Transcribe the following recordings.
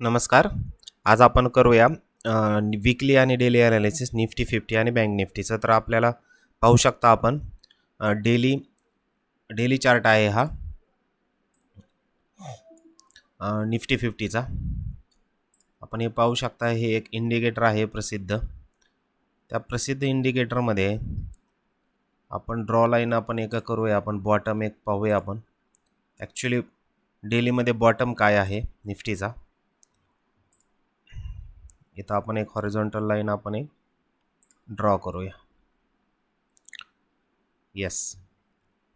नमस्कार. आज आपण करूया विकली आणि डेली ॲनालिसिस निफ्टी फिफ्टी आणि बँक निफ्टीचं. तर आपल्याला पाहू शकता आपण डेली डेली चार्ट आहे हा. निफ्टी फिफ्टीचा आपण हे पाहू शकता हे एक इंडिकेटर आहे प्रसिद्ध. त्या प्रसिद्ध इंडिकेटरमध्ये आपण ड्रॉ लाईन आपण एका करूया आपण बॉटम एक पाहूया आपण. ॲक्च्युली डेलीमध्ये बॉटम काय आहे निफ्टीचा? इथं आपण एक हॉरिझॉन्टल लाईन आपण एक ड्रॉ करूया. येस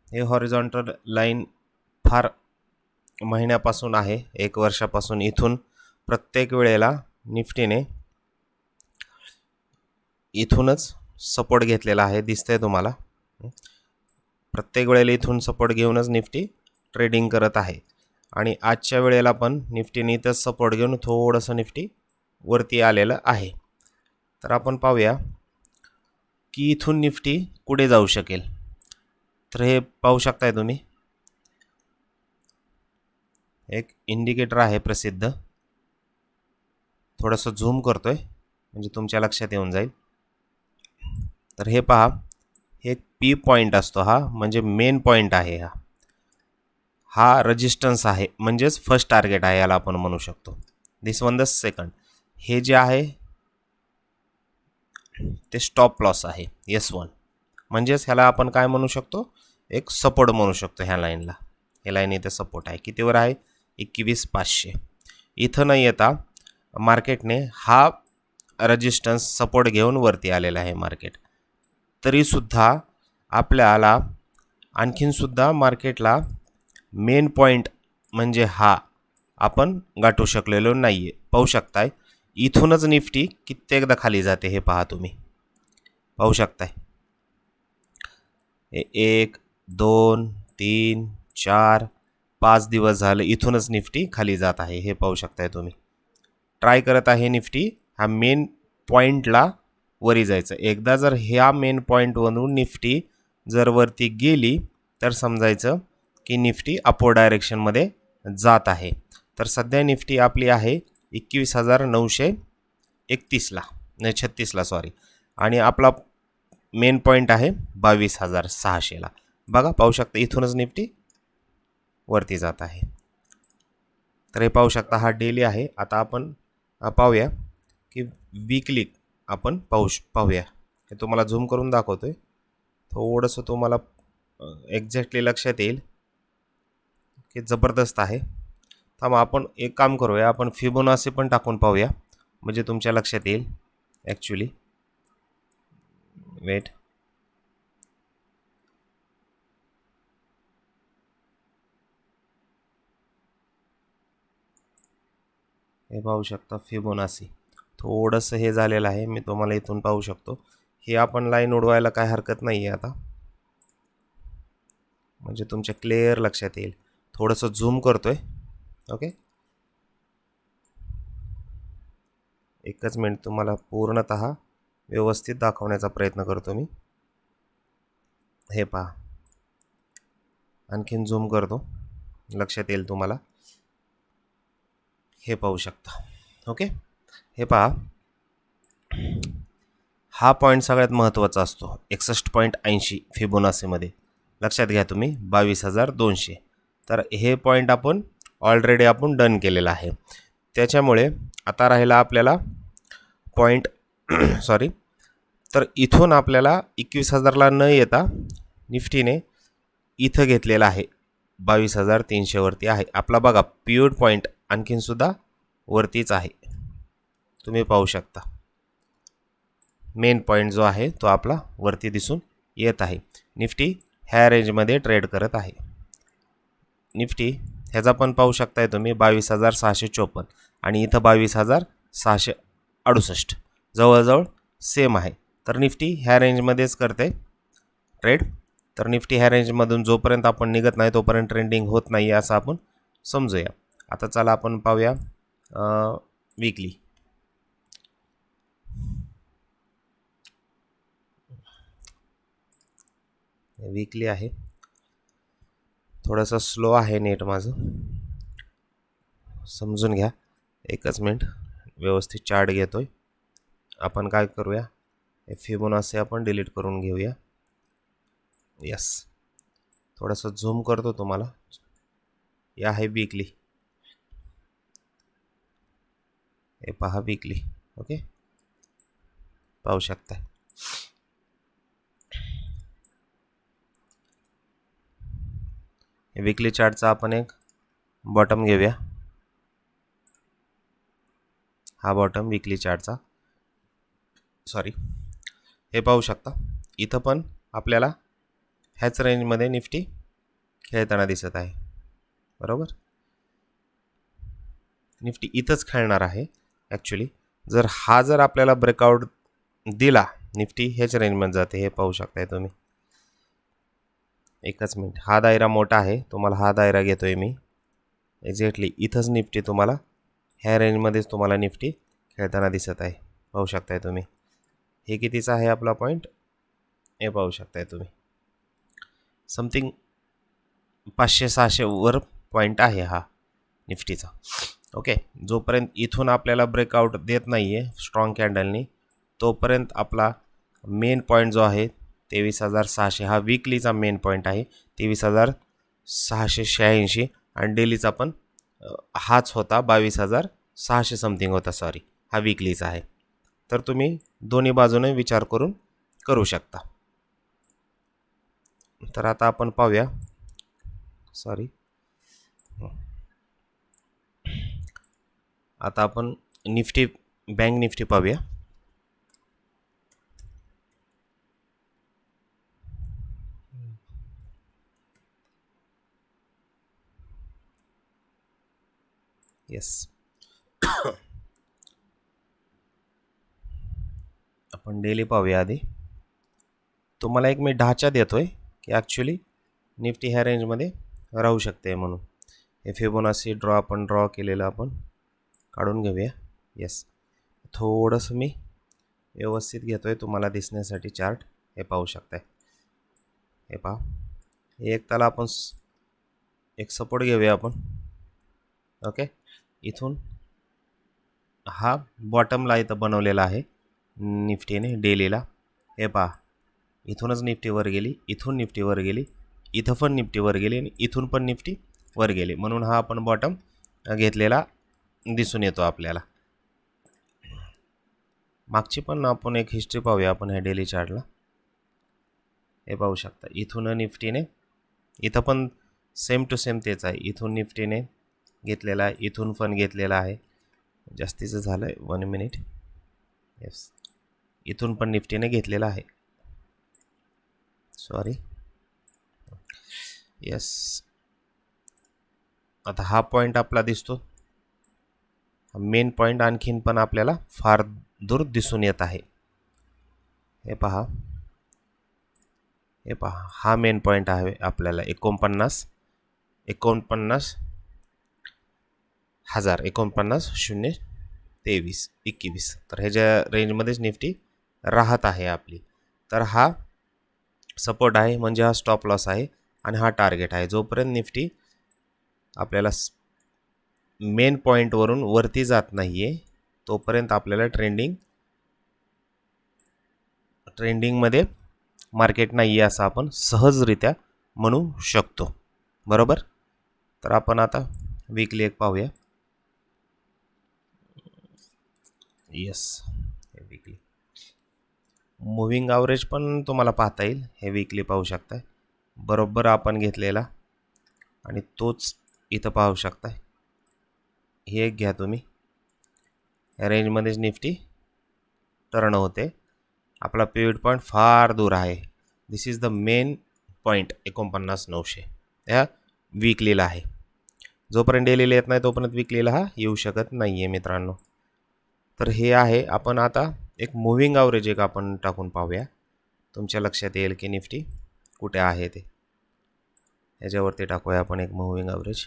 हे हॉरिझॉन्टल लाईन फार महिन्यापासून आहे एक वर्षापासून इथून प्रत्येक वेळेला निफ्टीने इथूनच सपोर्ट घेतलेला आहे दिसतंय तुम्हाला. प्रत्येक वेळेला इथून सपोर्ट घेऊनच निफ्टी ट्रेडिंग करत आहे. आणि आजच्या वेळेला पण निफ्टीने इथंच सपोर्ट घेऊन थोडंसं निफ्टी वरती आलेलं आहे. तर आपण पाहूया की इथून निफ्टी कुठे जाऊ शकेल. तर हे पाहू शकताय तुम्ही. एक इंडिकेटर आहे प्रसिद्ध. थोडंसं झूम करतो आहे म्हणजे तुमच्या लक्षात येऊन जाईल. तर हे पहा हे एक पी पॉईंट असतो हा म्हणजे मेन पॉईंट आहे हा. हा रजिस्टन्स आहे म्हणजेच फर्स्ट टार्गेट आहे याला आपण म्हणू शकतो. दिस वन द सेकंड हे जे आहे ते स्टॉप लॉस आहे. एस वन म्हणजेच ह्याला आपण काय म्हणू शकतो? एक सपोर्ट म्हणू शकतो ह्या लाईनला हे लाईन इथे सपोर्ट आहे. कितीवर आहे? एकवीस पाचशे. इथं न येता. मार्केटने हा रजिस्टन्स सपोर्ट घेऊन वरती आलेला आहे मार्केट तरीसुद्धा आपल्याला आणखीनसुद्धा मार्केटला मेन पॉईंट म्हणजे हा आपण गाठू शकलेलो नाही आहे पाहू शकताय. इथूनच निफ्टी कित्येकदा खाली जाते हे पहा तुम्ही. पाहू शकताय. एक दोन तीन चार पाच दिवस झाले इथूनच निफ्टी खाली जात आहे हे पाहू शकताय तुम्ही. ट्राय करत आहे निफ्टी हा मेन पॉईंटला वरी जायचं. एकदा जर ह्या मेन पॉईंटवरून निफ्टी जर वरती गेली तर समजायचं की निफ्टी अपो डायरेक्शनमध्ये जात आहे. तर सध्या निफ्टी आपली आहे एकवीस हजार नऊशे एकतीसला नाही छत्तीसला सॉरी आणि आपला मेन पॉईंट आहे बावीस हजार सहाशेला. बघा पाहू शकता इथूनच निफ्टी वरती जात आहे. तर हे पाहू शकता हा डेली आहे. आता आपण पाहूया की वीकली आपण पाहू पाहूया. हे तुम्हाला झूम करून दाखवतो आहे थोडंसं तुम्हाला एक्झॅक्टली लक्षात येईल की जबरदस्त आहे. थांबा आपण एक काम करूया. आपण फिबोनासी पण टाकून पाहूया. म्हणजे तुमच्या लक्षात येईल ॲक्च्युली वेट हे पाहू शकता फिबोनासी थोडंसं हे झालेलं आहे मी तुम्हाला इथून पाहू शकतो. हे आपण लाईन उडवायला काय हरकत नाही आहे आता. म्हणजे तुमच्या क्लिअर लक्षात येईल. थोडंसं झूम करतो आहे ओके? एकच मिनिट तुम्हाला पूर्णत व्यवस्थित दाखवण्याचा प्रयत्न करतो मी. हे पहा. आणखीन झूम करतो. लक्षात येईल तुम्हाला. हे पाहू शकता. ओके? हे पहा. हा पॉईंट सगळ्यात महत्त्वाचा असतो. एकसष्ट पॉईंट ऐंशी फिबोनासीमध्ये. लक्षात घ्या तुम्ही. बावीस हजार दोनशे. तर हे पॉईंट आपण ऑलरेडी आपण डन केलेला आहे. त्याच्यामुळे आता राहिला आपल्याला पॉईंट सॉरी तर इथून आपल्याला एकवीस हजारला न येता निफ्टीने इथं घेतलेला आहे. बावीस हजार तीनशेवरती आहे. आपला बघा प्युअर पॉईंट आणखीनसुद्धा वरतीच आहे. तुम्ही पाहू शकता. मेन पॉईंट जो आहे तो आपला वरती दिसून येत आहे. निफ्टी ह्या रेंजमध्ये ट्रेड करत आहे. निफ्टी ह्याचा पण पाहू शकताय तुम्ही बावीस हजार सहाशे चोपन्न आणि इथं बावीस हजार सहाशे अडुसष्ट. जवळजवळ सेम आहे. तर निफ्टी ह्या रेंजमध्येच करते ट्रेड तर निफ्टी ह्या रेंजमधून जोपर्यंत आपण निघत नाही तोपर्यंत ट्रेंडिंग होत नाही असं आपण समजूया. आता चला आपण पाहूया वीकली वीकली आहे. थोडंसं स्लो आहे नेट माझं. समजून घ्या. एकच मिनिट. व्यवस्थित चार्ट घेतो आहे आपण काय करूया? हे असे आपण डिलीट करून घेऊया. यस थोडंसं झूम करतो तुम्हाला. या आहे वीकली हे पहा वीकली ओके पाहू शकता विकली चार्टचा आपण एक बॉटम घेऊया. हा बॉटम विकली चार्टचा सॉरी हे पाहू शकता. इथं पण आपल्याला ह्याच रेंजमध्ये निफ्टी खेळताना दिसत आहे. बरोबर? निफ्टी इथंच खेळणार आहे ॲक्च्युली जर हा जर आपल्याला ब्रेकआउट दिला निफ्टी ह्याच रेंजमध्ये जाते हे पाहू शकताय तुम्ही. एकच मिनिट. हा दायरा मोठा आहे. तुम्हाला हा दायरा घेतो आहे मी. एक्झॅक्टली इथंच निफ्टी तुम्हाला. ह्या रेंजमध्येच तुम्हाला निफ्टी खेळताना दिसत आहे. पाहू शकताय तुम्ही. हे कितीचा आहे आपला पॉईंट हे पाहू शकताय तुम्ही. समथिंग पाचशे सहाशे वर पॉईंट आहे हा निफ्टीचा. ओके जोपर्यंत इथून आपल्याला ब्रेकआउट देत नाही आहे स्ट्रॉंग कॅन्डलनी तोपर्यंत आपला मेन पॉईंट जो आहे तेवीस हजार सहाशे. हा वीकलीचा मेन पॉईंट आहे. तेवीस हजार सहाशे शहाऐंशी. आणि डेलीचा पण हाच होता बावीस हजार सहाशे समथिंग होता सॉरी हा वीकलीचा आहे. तर तुम्ही दोन्ही बाजूने विचार करून करू शकता. तर आता आपण पाहूया. सॉरी आता आपण निफ्टी बँक निफ्टी पाहूया. येस आपण डेली पाहूया आधी. तुम्हाला एक मी ढाचा देतोय की ॲक्च्युली निफ्टी ह्या रेंजमध्ये राहू शकते म्हणून. हे फिबोनासी ड्रॉ आपण ड्रॉ केलेलं आपण काढून घेऊया. येस थोडंसं मी व्यवस्थित घेतो आहे तुम्हाला दिसण्यासाठी चार्ट हे पाहू शकताय. हे पहा. हे एक त्याला आपण एक सपोर्ट घेऊया आपण. ओके इथून हा बॉटमला इथं बनवलेला आहे. निफ्टीने डेलीला. हे पहा इथूनच निफ्टीवर गेली इथून निफ्टीवर गेली इथं पण निफ्टीवर गेली आणि इथून पण निफ्टी वर गेली. म्हणून हा आपण बॉटम घेतलेला दिसून येतो आपल्याला. मागची पण आपण एक हिस्ट्री पाहूया आपण ह्या डेली चार्टला हे पाहू शकता इथून निफ्टीने इथं पण सेम टू सेम तेच आहे. इथून निफ्टीने घेतलेला आहे इथून पण घेतलेला आहे. जास्तीचं झालं आहे वन मिनिट येस इथून पण निफ्टीने घेतलेला आहे. सॉरी येस आता हा पॉईंट आपला दिसतो. मेन पॉईंट आणखीन पण आपल्याला फार दूर दिसून येत आहे. हे पहा. हे पहा. हा मेन पॉईंट आहे आपल्याला एकोणपन्नास एकोणपन्नास हजार एकोणपन्नास शून्य तेवीस एकवीस. तर ह्याच्या रेंजमध्येच निफ्टी राहत आहे आपली. तर हा सपोर्ट आहे म्हणजे हा स्टॉप लॉस आहे आणि हा टार्गेट आहे. जोपर्यंत निफ्टी आपल्याला मेन पॉईंटवरून वरती जात नाही आहे तोपर्यंत आपल्याला ट्रेंडिंग ट्रेंडिंगमध्ये मार्केट नाही आहे असं आपण सहजरित्या म्हणू शकतो. बरोबर? तर आपण आता वीकली एक पाहूया. येस हे वीकली मुव्हिंग ॲव्हरेज पण तुम्हाला पाहता येईल. हे वीकली पाहू शकताय. बरोबर आपण घेतलेला. आणि तोच इथं पाहू शकताय. हे एक घ्या तुम्ही. या रेंजमध्येच निफ्टी टर्न होते. आपला पिव्हिट पॉईंट फार दूर आहे. This is the main point एकोणपन्नास नऊशे. ह्या वीकलीला आहे. जोपर्यंत डेलीला येत नाही तोपर्यंत वीकलीला हा येऊ शकत नाही आहे मित्रांनो. तर हे आहे. आपण आता एक मुव्हिंग ॲव्हरेज एक आपण टाकून पाहूया. तुमच्या लक्षात येईल की निफ्टी कुठे आहे ते. याच्यावरती टाकूया आपण एक moving average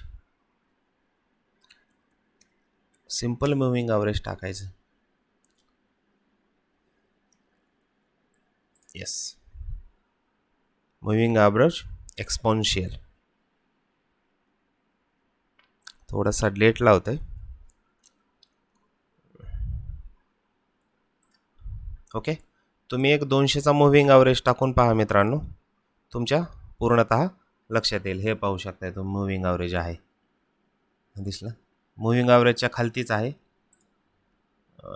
simple moving average टाकायचं. येस मुव्हिंग ॲव्हरेज एक्सपॉन्शियल थोडासा लेट लावतोय ओके? तुम्ही एक दोनशेचा मुव्हिंग ॲव्हरेज टाकून पहा मित्रांनो. तुमच्या पूर्णतः लक्षात येईल. हे पाहू शकताय तुम्ही मुव्हिंग ॲव्हरेज आहे. दिसलं? मुव्हिंग ॲव्हरेजच्या खालतीच आहे.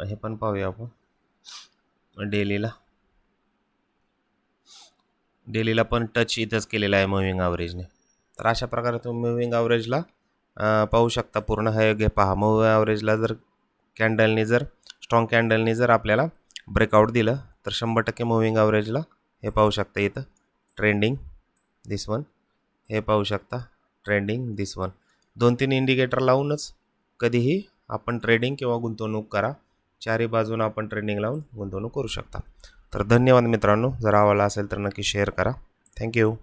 हे पण पाहूया आपण. डेलीला. डेलीला पण टच इथंच केलेला आहे मुव्हिंग ॲव्हरेजने तर अशा प्रकारे तुम्ही मुव्हिंग ॲव्हरेजला पाहू शकता पूर्ण. हे घे पहा. मुव्हिंग ॲव्हरेजला जर कॅन्डलनी जर स्ट्रॉंग कॅन्डलनी जर आपल्याला ब्रेकआउट दिलं तर शंभर टक्के मुव्हिंग ॲव्हरेजला हे पाहू शकता इथं. ट्रेंडिंग दिस वन हे पाहू शकता. ट्रेंडिंग दिस वन दोन तीन इंडिकेटर लावूनच कधीही आपण ट्रेडिंग किंवा गुंतवणूक करा. चारही बाजूनं आपण ट्रेडिंग लावून गुंतवणूक करू शकता. तर धन्यवाद मित्रांनो. जर आवडला असेल तर नक्की शेअर करा. थँक्यू